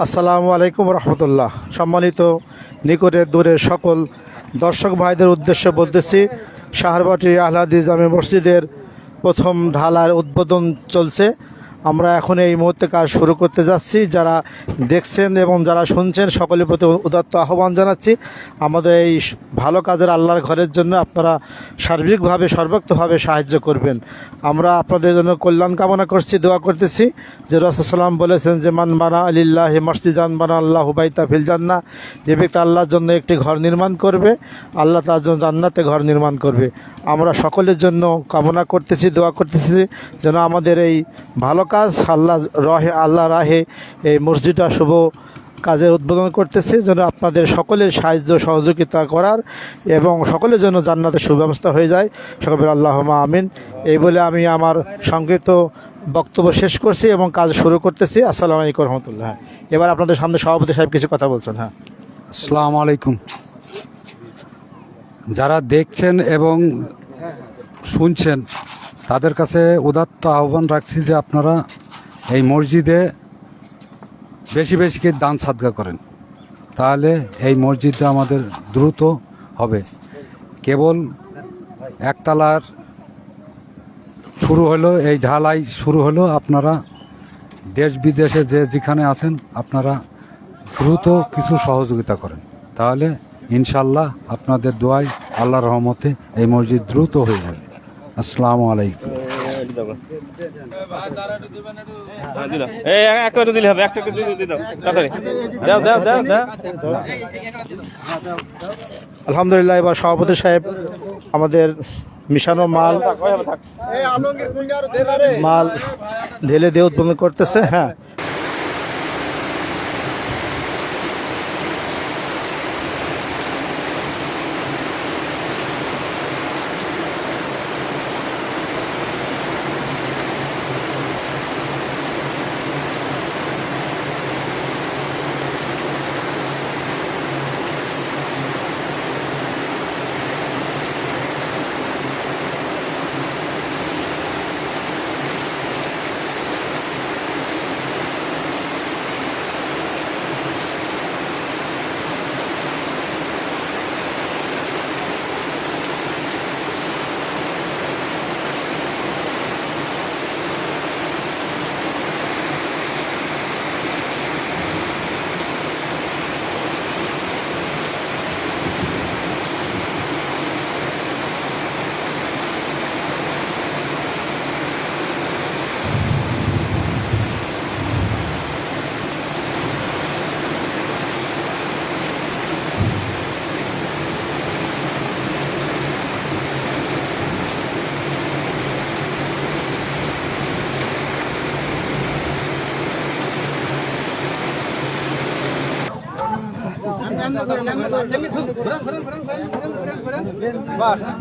আসসালামু আলাইকুম রহমতুল্লাহ। সম্মানিত নিকটের দূরের সকল দর্শক ভাইদের উদ্দেশ্যে বলতেছি, শাহরবাটি আহলাদি জামে মসজিদের প্রথম ঢালার উদ্বোধন চলছে। আমরা এখন এই মুহূর্তে কাজ শুরু করতে যাচ্ছি। যারা দেখছেন এবং যারা শুনছেন, সকলের প্রতি উদাত্ত আহ্বান জানাচ্ছি। আমাদের এই ভালো কাজের আল্লাহর ঘরের জন্য আপনারা সার্বিকভাবে, সর্বোক্তভাবে সাহায্য করবেন। আমরা আপনাদের জন্য কল্যাণ কামনা করছি, দোয়া করতেছি। যে রসসাল্লাম বলেছেন যে, মান বানা আলিল্লাহ মসজিদান বানা আল্লাহ হুবাইতা ফিল জান্না যে ব্যক্তি আল্লাহর জন্য একটি ঘর নির্মাণ করবে, আল্লাহ তার জন্য জান্নাতে ঘর নির্মাণ করবে। আমরা সকলের জন্য কামনা করতেছি, দোয়া করতেছি যেন আমাদের এই ভালো কাজ, আল্লাহ রহে, আল্লাহ রাহে এই মসজিদটা শুভ কাজের উদ্বোধন করতেছি। যেন আপনাদের সকলের সাহায্য, সহযোগিতা করার এবং সকলের জন্য জান্নাতের সুব্যবস্থা হয়ে যায়। সকলের আল্লাহ আমিন। এই বলে আমি আমার সংক্ষিপ্ত বক্তব্য শেষ করছি এবং কাজ শুরু করতেছি। আসসালামু আলাইকুম রহমতুল্লাহ। এবার আপনাদের সামনে সভাপতি সাহেব কিছু কথা বলছেন হ্যাঁ। আসসালামু আলাইকুম। যারা দেখছেন এবং শুনছেন তাদের কাছে উদাত্ত আহ্বান রাখছি যে আপনারা এই মসজিদে বেশি বেশি দান সাদগা করেন। তাহলে এই মসজিদটা আমাদের দ্রুত হবে। কেবল একতলার শুরু হলো, এই ঢালাই শুরু হলো। আপনারা দেশ বিদেশে যে যেখানে আছেন, আপনারা দ্রুত কিছু সহযোগিতা করেন। তাহলে ইনশাল্লাহ আপনাদের দোয়ায় আল্লাহ রহমতে এই মসজিদ দ্রুত হয়ে যাবে। আসসালামু আলাইকুম হ্যাঁ, দিলাম। এই একটা করে দিলে হবে একটা করে দিয়ে দিতে দাও তাড়াতাড়ি দাও দাও দাও দাও আলহামদুলিল্লাহ এবার সভাপতি সাহেব আমাদের মিশানো মাল মাল ঢেলে দিয়ে উদ্বোধন করতেছে হ্যাঁ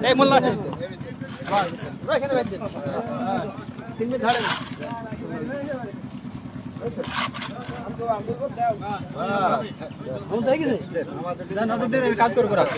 এই মোল্লা। কাজ করব রাখো